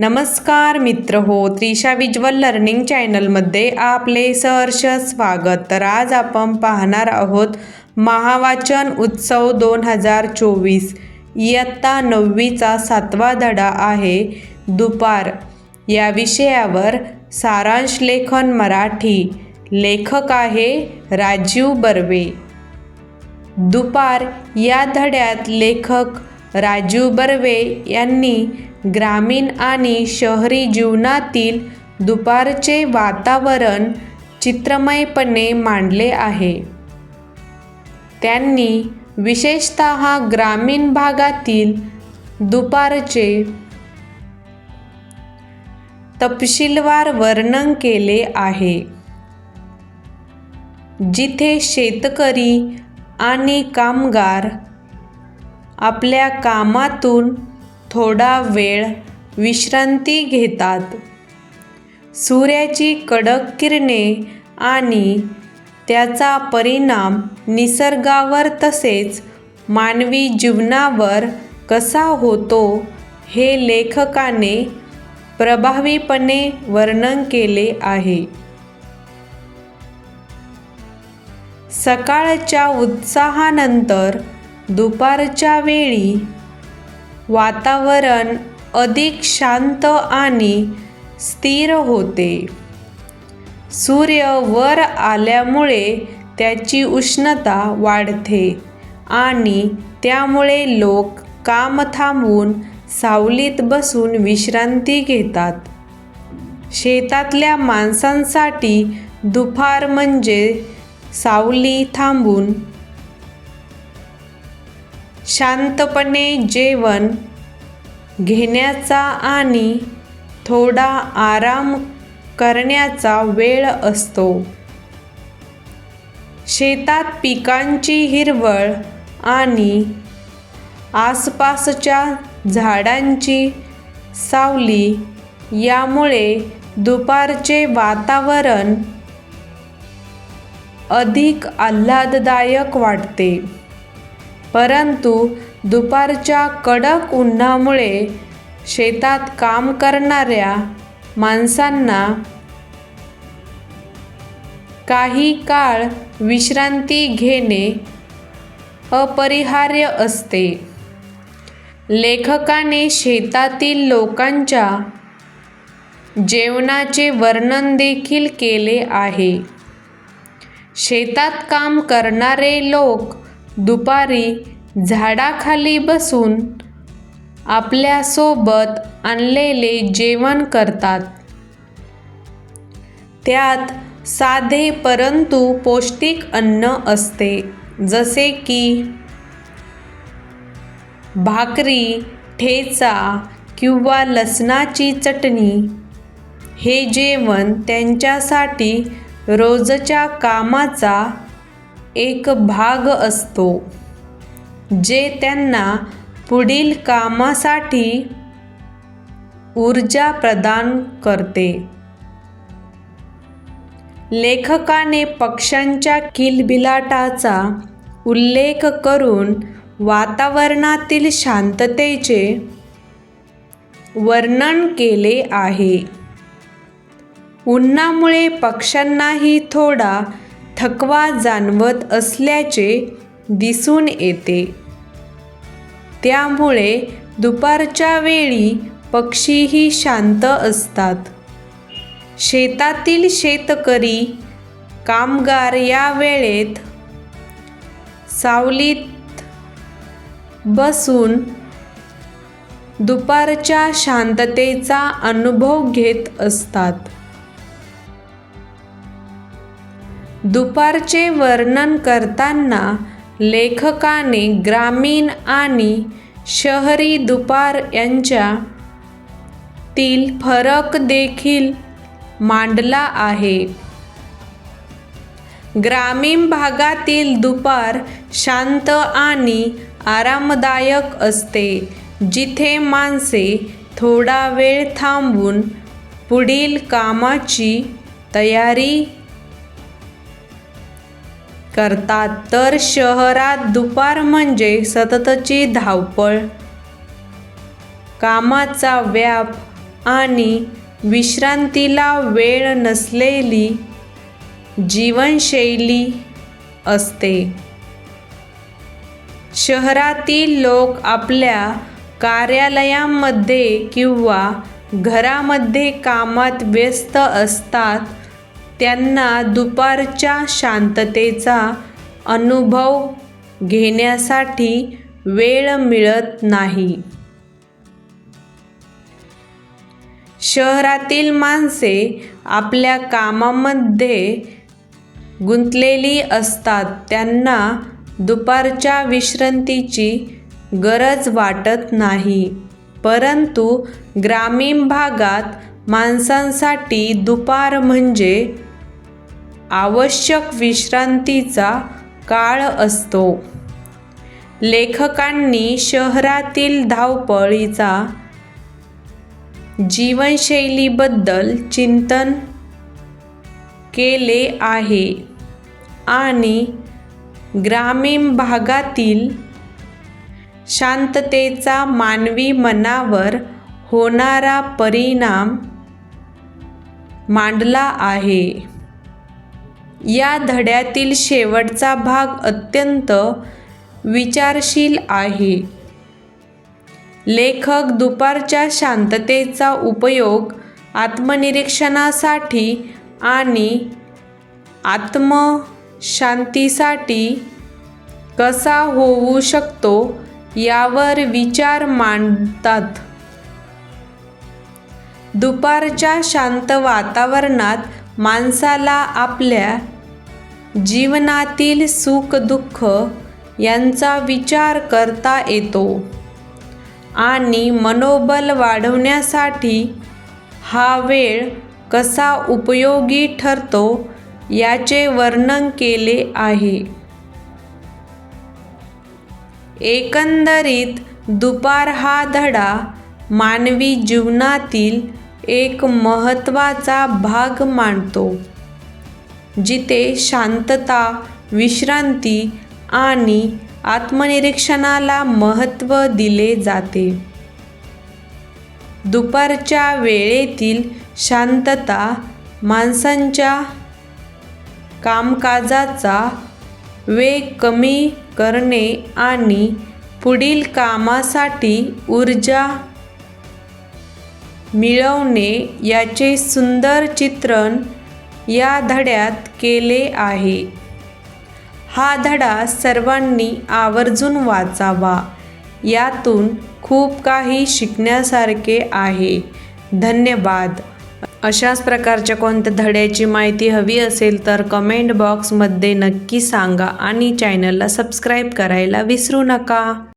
नमस्कार मित्र हो त्रिशा विज्वल लर्निंग चॅनलमध्ये आपले सहर्ष स्वागत. तर आज आपण पाहणार आहोत महावाचन उत्सव दोन हजार चोवीस. इयत्ता नववीचा सातवा धडा आहे दुपार. या विषयावर सारांश लेखन मराठी. लेखक आहे राजीव बर्वे. दुपार. या धड्यात लेखक राजीव बर्वे यांनी ग्रामीण आणि शहरी जीवनातील दुपारचे वातावरण चित्रमयपणे मांडले आहे. त्यांनी विशेषत ग्रामीण भागातील दुपारचे तपशीलवार वर्णन केले आहे. जिथे शेतकरी आणि कामगार आपल्या कामातून थोडा वेळ विश्रांती घेतात. सूर्याची कडक किरणे आणि त्याचा परिणाम निसर्गावर तसेच मानवी जीवनावर कसा होतो हे लेखकाने प्रभावीपणे वर्णन केले आहे. सकाळच्या उत्साहानंतर दुपारच्या वेळी वातावरण अधिक शांत आणि स्थिर होते. सूर्य वर आल्यामुळे त्याची उष्णता वाढते आणि त्यामुळे लोक काम थांबवून सावलीत बसून विश्रांती घेतात. शेतातल्या माणसांसाठी दुपार म्हणजे सावली थांबून शांतपणे जेवण घेण्याचा आणि थोडा आराम करण्याचा वेळ असतो. शेतात पिकांची हिरवळ आणि आसपासच्या झाडांची सावली यामुळे दुपारचे वातावरण अधिक आल्हाददायक वाटते. परंतु दुपारच्या कडक उन्हामुळे शेतात काम करणाऱ्या माणसांना काही काळ विश्रांती घेणे अपरिहार्य असते. लेखकाने शेतातील लोकांच्या जेवणाचे वर्णन देखील केले आहे. शेतात काम करणारे लोक दुपारी झाडाखाली बसून आपल्यासोबत आणलेले जेवण करतात. त्यात साधे परंतु पौष्टिक अन्न असते जसे की भाकरी ठेचा किंवा लसणाची चटणी. हे जेवण त्यांच्यासाठी रोजच्या कामाचा एक भाग असतो जे त्यांना पुढील कामासाठी ऊर्जा प्रदान करते. लेखकाने पक्ष्यांच्या किलबिलाटाचा उल्लेख करून वातावरणातील शांततेचे वर्णन केले आहे. उन्हामुळे पक्ष्यांनाही थोडा थकवा जाणवत असल्याचे दिसून येते. त्यामुळे दुपारच्या वेळी पक्षीही शांत असतात. शेतातील शेतकरी कामगार या वेळेत सावलीत बसून दुपारच्या शांततेचा अनुभव घेत असतात. दुपारचे वर्णन करताना लेखकाने ग्रामीण आणि शहरी दुपार यांच्यातील फरक देखील मांडला आहे. ग्रामीण भागातील दुपार शांत आणि आरामदायक असते जिथे माणसे थोडा वेळ थांबून पुढील कामाची तयारी करतात. तर शहरात दुपार म्हणजे सततची धावपळ कामाचा व्याप आणि विश्रांतीला वेळ नसलेली जीवनशैली असते. शहरातील लोक आपल्या कार्यालयांमध्ये किंवा घरामध्ये कामात व्यस्त असतात. त्यांना दुपारच्या शांततेचा अनुभव घेण्यासाठी वेळ मिळत नाही. शहरातील माणसे आपल्या कामामध्ये गुंतलेली असतात. त्यांना दुपारच्या विश्रांतीची गरज वाटत नाही. परंतु ग्रामीण भागात माणसांसाठी दुपार म्हणजे आवश्यक विश्रांतीचा काळ असतो. लेखकांनी शहरातील धावपळीचा जीवनशैलीबद्दल चिंतन केले आहे आणि ग्रामीण भागातील शांततेचा मानवी मनावर होणारा परिणाम मांडला आहे. या धड्यातील शेवटचा भाग अत्यंत विचारशील आहे. लेखक दुपारच्या शांततेचा उपयोग आत्मनिरीक्षणासाठी आणि आत्मशांतीसाठी कसा होऊ शकतो यावर विचार मांडतात. दुपारच्या शांत वातावरणात माणसाला आपल्या जीवनातील सुखदुःख यांचा विचार करता येतो आणि मनोबल वाढवण्यासाठी हा वेळ कसा उपयोगी ठरतो याचे वर्णन केले आहे. एकंदरीत दुपार हा धडा मानवी जीवनातील एक महत्त्वाचा भाग मांडतो जिथे शांतता विश्रांती आणि आत्मनिरीक्षणाला महत्त्व दिले जाते. दुपारच्या वेळेतील शांतता माणसांच्या कामकाजाचा वेग कमी करणे आणि पुढील कामासाठी ऊर्जा मिळवणे याचे सुंदर चित्रण या धड्यात केले आहे. हा धडा सर्वांनी आवर्जून वाचावा. यातून खूप काही शिकण्यासारखे आहे. धन्यवाद. अशाच प्रकारच्या कोणत्या धड्याची माहिती हवी असेल तर कमेंट बॉक्समध्ये नक्की सांगा आणि चॅनलला सबस्क्राईब करायला विसरू नका.